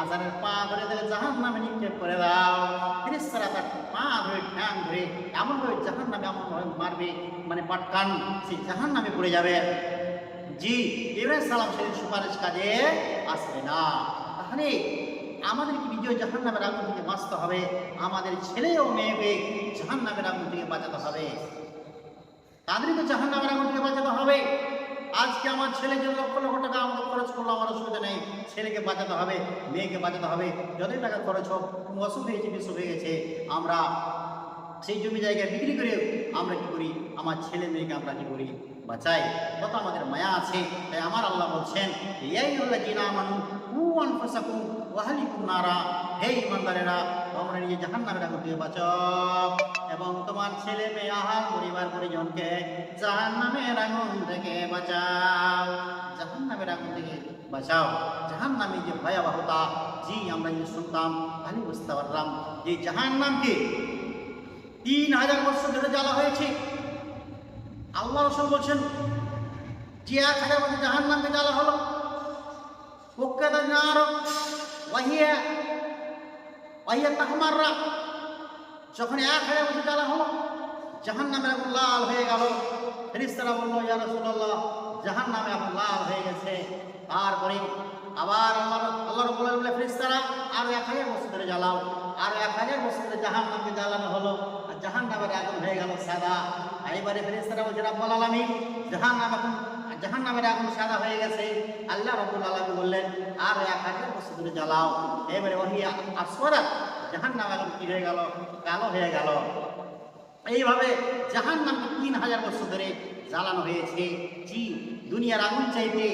আজানের পা ধরে ধরে জাহান নামে নিক্ষেপ করে দাও। ফেরেস্তারা তার পা ধরে ঠ্যাং ধরে এমনভাবে জাহান নামে এমনভাবে মারবে মানে পাটকান সেই জাহান নামে পড়ে যাবে। জি, ইব্রাহিম সালাম সেদিন সুপারিশ কাজে আসবে না। তাহলে আমাদেরকে বিজয় জাহান নামের আগুন থেকে বাঁচতে হবে, আমাদের ছেলে ও মেয়েকে জাহান নামের আগুন থেকে বাঁচাতে হবে। তাদেরকে জাহান নামের আগুন থেকে বাঁচাতে হবে। আজকে আমার ছেলে যে লক্ষ লক্ষ টাকা আমাকে খরচ করল, আমার অসুবিধা নেই। ছেলেকে বাঁচাতে হবে, মেয়েকে বাঁচাতে হবে। যতই টাকা খরচ হোক, কোনো হয়েছে বিসুখ হয়ে গেছে। আমরা সেই জমি জায়গায় বিক্রি করে আমরা কি করি? আমার ছেলে মেয়েকে আমরা কি করি? বাঁচাই কত আমাদের মায়া আছে, তাই আমার আল্লাহ বলছেন নারা। হে ইমানদারেরা তোমরা নিজে জাহান নামের আগুন থেকে বাঁচাও। এবং তোমার ছেলে মেয়ে আহার পরিবার পরিজনকে জাহান নামের আগুন থেকে বাঁচাও। জাহান নামের আগুন থেকে বাঁচাও। জাহান নামে যে ভয়াবহতা, জি আমরা যদি শুনতাম তাহলে বুঝতে পারলাম যে জাহান নামকে তিন হাজার বছর ধরে জ্বালা হয়েছে। আল্লাহ রসুল বলছেন, জিয়া খালে মধ্যে জাহান নাম বিদালা হলো যখন এক হাজার মধ্যে জ্বালা হলো জাহান নামে এখন লাল হয়ে গেল। ফেরিস্তারা বলল, ইয়া রসুল্লাহ জাহান নামে এখন লাল হয়ে গেছে। তারপরে আবার আল্লাহ আল্লাহ রবুল্লাহ বলে ফেরিস্তারা আর এক হাজার মসজিদে জ্বালাও। আর এক হাজার মসজিদে জাহান নামে জ্বালানো হলো, আর জাহান নামের আগুন হয়ে গেল সাদা। আর এবারে ফেরিস্তারা বলছে, রাব্বুল আলামিন জাহান নাম এখন জাহান নামের আগুন সাদা হয়ে গেছে। আল্লাহ রব্বুল আলামিন বললেন, আর ওই আকাশের ধরে জ্বালাও। এবারে ওহি আসওয়ারাত জাহান নাম এখন কি হয়ে গেল? কালো হয়ে গেল। এইভাবে জাহান নামকে তিন হাজার বছর ধরে জ্বালানো হয়েছে। জি, দুনিয়ার আগুন চাইতে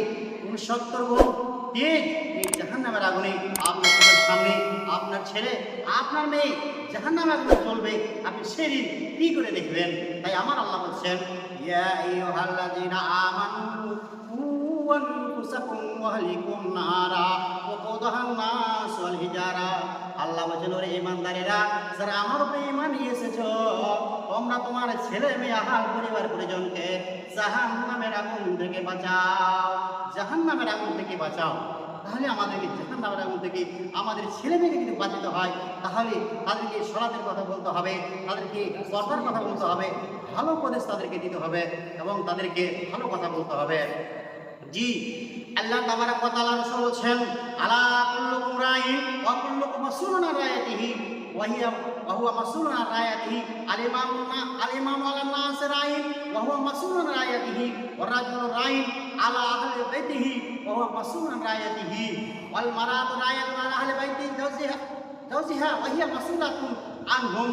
উনসত্তর গুণ তেজ এই জাহান নামের আগুনে আপনার সামনে, আপনার ছেলে, আপনার মেয়ে জাহান নামের আগুনে চলবে আপনি সেদিন কি করে দেখবেন? তাই আমার আল্লাহ বলছেন, ইয়া আল্লাহ বলছেন, ওরে ইমানদারেরা, যারা আমার উপরে ইমান এসেছ তোমরা তোমার ছেলে মেয়ে আহার পরিবার পরিজনকে জাহান নামের আগুন থেকে বাঁচাও জাহান নামের আগুন থেকে বাঁচাও। তাহলে আমাদেরকে জাহান নামের আগুন থেকে, আমাদের ছেলে মেয়েকে যদি বাঁচাতে হয়, তাহলে তাদেরকে সরাতের কথা বলতে হবে, তাদেরকে পর্দার কথা বলতে হবে, ভালো উপদেশ তাদেরকে দিতে হবে এবং তাদেরকে ভালো কথা বলতে হবে। জি, আল্লাহ তাবারাক ওয়া তাআলা রাসূল বলছেন, আলা কুল্লুকুম রাইন ওয়া কুল্লুকুম মাসউলুন আন রায়াতিহি ওয়া হিয়া ওয়া হুয়া মাসউলুন আন রায়াতিহি আল ইমাম আল ইমাম আলা নাস রাইন ওয়া হুয়া মাসউলুন আন রায়াতিহি ওয়া রাজুল রাইন আলা আহলি বাইতিহি ওয়া হুয়া মাসউলুন আন রায়াতিহি ওয়াল মারাতু রায়াতুন আলা আহলি বাইতি জাওজিহা জাওজিহা ওয়া হিয়া মাসউলাতুন আনহুম।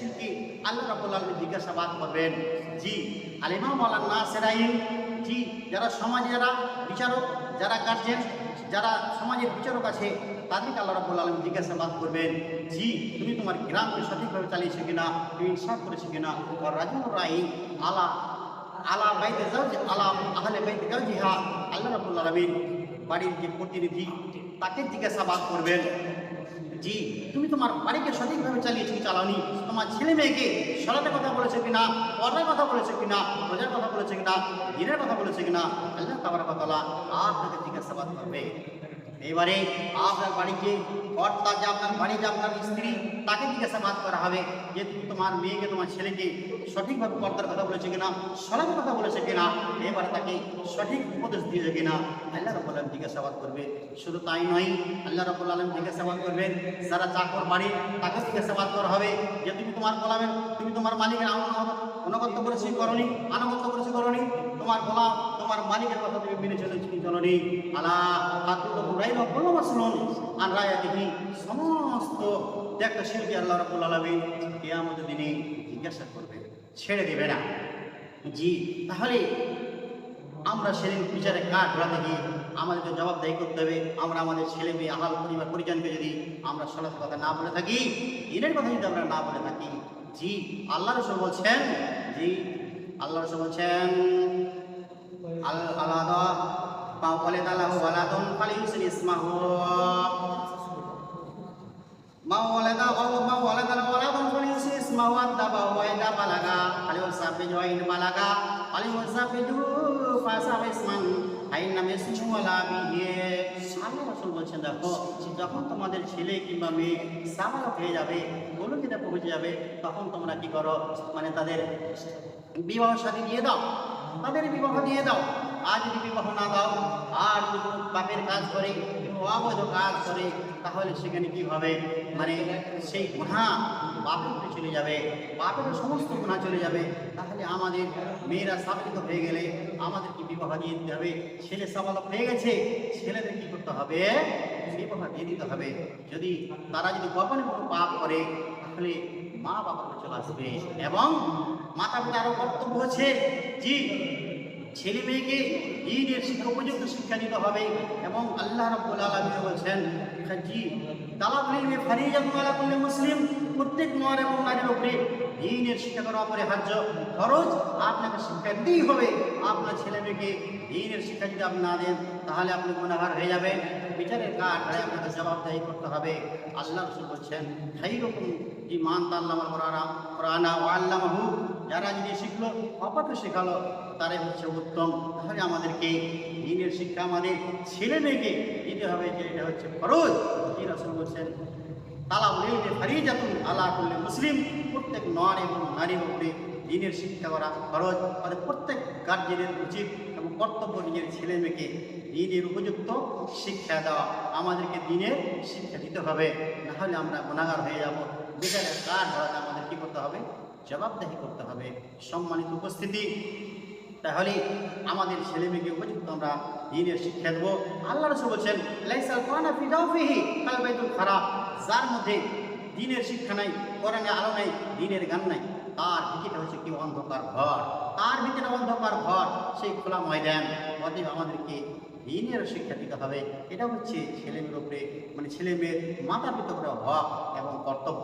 প্রত্যেকটা দায়িত্বশীলকে আল্লাহ রাব্বুল আলামিন জিজ্ঞাসাবাদ করবেন, জি আলিমা মাওলানা নাসিরাইন জি, যারা সমাজে যারা বিচারক, যারা গার্জেন যারা সমাজের বিচারক আছে, তাদেরকে আল্লাহ রাব্বুল আলামিন জিজ্ঞাসাবাদ করবেন, জি, তুমি তোমার গ্রামকে সঠিকভাবে চালিয়েছো কিনা? তুমি ইনসাফ করেছ কিনা? রাজুল রাই আলা আলা বাইতে যাও যে আলা আহলে বাইতে যাও জিহা আল্লাহ রাব্বুল আলামিন বাড়ির যে প্রতিনিধি, তাকে জিজ্ঞাসাবাদ করবেন জি। তুমি তোমার বাড়িকে সঠিকভাবে চালিয়েছো কি চালাওনি। তোমার ছেলে মেয়েকে সরাতে কথা বলেছ কিনা পর্দার কথা বলেছ কিনা, রোজার কথা বলেছে কিনা, দিনের কথা বলেছে কিনা, আল্লাহ তাবার কথা আপনাকে জিজ্ঞাসাবাদ করবে। এবারে আপনার বাড়িতে কর্তা যে আপনার বাড়ি, যে আপনার স্ত্রী, তাকে জিজ্ঞাসাবাদ করা হবে যে তুমি তোমার মেয়েকে, তোমার ছেলেকে সঠিকভাবে পর্দার কথা বলেছে কিনা সরার কথা বলেছে কিনা, এবারে তাকে সঠিক উপদেশ দিয়েছে কিনা, আল্লাহ রব্বুল আলম জিজ্ঞাসাবাদ করবে। শুধু তাই নয়, আল্লাহ রব্বুল আলম জিজ্ঞাসাবাদ করবেন, যারা চাকর বাড়ি, তাকে জিজ্ঞাসাবাদ করা হবে যে তুমি তোমার গোলামের, তুমি তোমার মালিকের অনগত্য করেছি করনি? আনুগত্য করেছি করনি? তোমার গোলাম, তোমার মালিকের কথা তুমি মেনে চলেছি চলনি আলা বললাম আসলুন আর রায়া দেখি সমস্ত একটা শিল্পী আল্লাহ রাবুল আলমী কেয়ামত দিনে জিজ্ঞাসা করবে, ছেড়ে দেবে না। জি, তাহলে আমরা সেদিন বিচারে কাঠ রাতে গিয়ে আমাদেরকে জবাবদাহি করতে হবে। আমরা আমাদের ছেলে মেয়ে, আহাল পরিবার পরিজনকে যদি আমরা সলাস কথা না বলে থাকি, দিনের কথা যদি আমরা না বলে থাকি, জি, আল্লাহ রসুল বলছেন, জি, আল্লাহ রসুল বলছেন আল আলাদা মা ওয়ালাদা লাহু ওয়ালাদুন ফালিউসিন ইসমাহু। মা ওয়ালাদা আও মা ওয়ালাদা ওয়ালাদুন ফালিউসিন ইসমাহু আদাবা ওয়া ইদা বালাগা ফালিউসাফিজু ওয়া ইন বালাগা ফালিউসাফিজু ইসমান, আইন নামে বিহি। আল্লাহ বলছেন, দেখো যখন তোমাদের ছেলে কিংবা মেয়ে সাবালক হয়ে যাবে বলুকিতে পৌঁছে যাবে, তখন তোমরা কি করো? মানে তাদের বিবাহ সাথী দিয়ে দাও। তাদের বিবাহ দিয়ে দাও আর যদি বিবাহ না দাও, আর যদি পাপের কাজ করে অবৈধ কাজ করে, তাহলে সেখানে কি হবে? মানে সেই গুণা বাপের উপরে চলে যাবে বাপের সমস্ত গুণা চলে যাবে। তাহলে আমাদের মেয়েরা সাবলিত হয়ে গেলে আমাদের কি বিবাহ দিয়ে দিতে হবে? ছেলে সাবালক হয়ে গেছে, ছেলেদের কি করতে হবে? বিবাহ দিয়ে দিতে হবে। যদি তারা যদি গোপনে কোনো পাপ করে, তাহলে মা কাছে চলে আসবে এবং মাতা পিতারও কর্তব্য হচ্ছে জি, ছেলে মেয়েকে দিনের শিক্ষা, উপযুক্ত শিক্ষা দিতে হবে এবং আল্লাহ রাব্বুল আলামিন বলছেন, জি তালাবুল ইলমি ফারিজাতুন আলা কুল্লি মুসলিম, প্রত্যেক নর এবং নারীর উপরে দিনের শিক্ষা করা অপরিহার্য খরচ আপনাকে শিক্ষা দিতেই হবে। আপনার ছেলে মেয়েকে দিনের শিক্ষা যদি আপনি না দেন, তাহলে আপনি গুণাগার হয়ে যাবেন বিচারের কাঠ আপনাকে জবাবদাহি করতে হবে। আল্লাহ রসুল বলছেন সেই রকম ইমান তাল্লাহ কোরআনা ও আল্লামাহু যারা যদি শিখলো অপাকে শেখালো, তারাই হচ্ছে উত্তম। তাহলে আমাদেরকে দিনের শিক্ষা আমাদের ছেলে মেয়েকে দিতে হবে যে এটা হচ্ছে ফরজ। কি রসুল বলছেন তালা উলিমে ফারিজাতুন আলা করলে মুসলিম। প্রত্যেক নর এবং নারীর উপরে দিনের শিক্ষা করা খরচ মানে প্রত্যেক গার্জেনের উচিত এবং কর্তব্য নিজের ছেলে মেয়েকে দিনের উপযুক্ত শিক্ষা দেওয়া। আমাদেরকে দিনের শিক্ষা দিতে হবে। নাহলে আমরা গুণাগার হয়ে যাব। বিচারের কাজ আমাদের কী করতে হবে? জবাবদাহি করতে হবে, সম্মানিত উপস্থিতি। তাহলে আমাদের ছেলে মেয়েকে উপযুক্ত আমরা দিনের শিক্ষা দেবো। আল্লাহ রসুল বলছেন খারাপ যার মধ্যে দিনের শিক্ষা নাই, কোরআনে আলো নাই, দিনের গান নাই, তার ভিতরে হচ্ছে কি? অন্ধকার ঘর। তার ভিতরে অন্ধকার ঘর, সেই খোলা ময়দান। অতএব আমাদেরকে দিনের শিক্ষা দিতে হবে। এটা হচ্ছে ছেলেমেয়ের উপরে মানে ছেলেমেয়ের মাতা উপরে হক এবং কর্তব্য।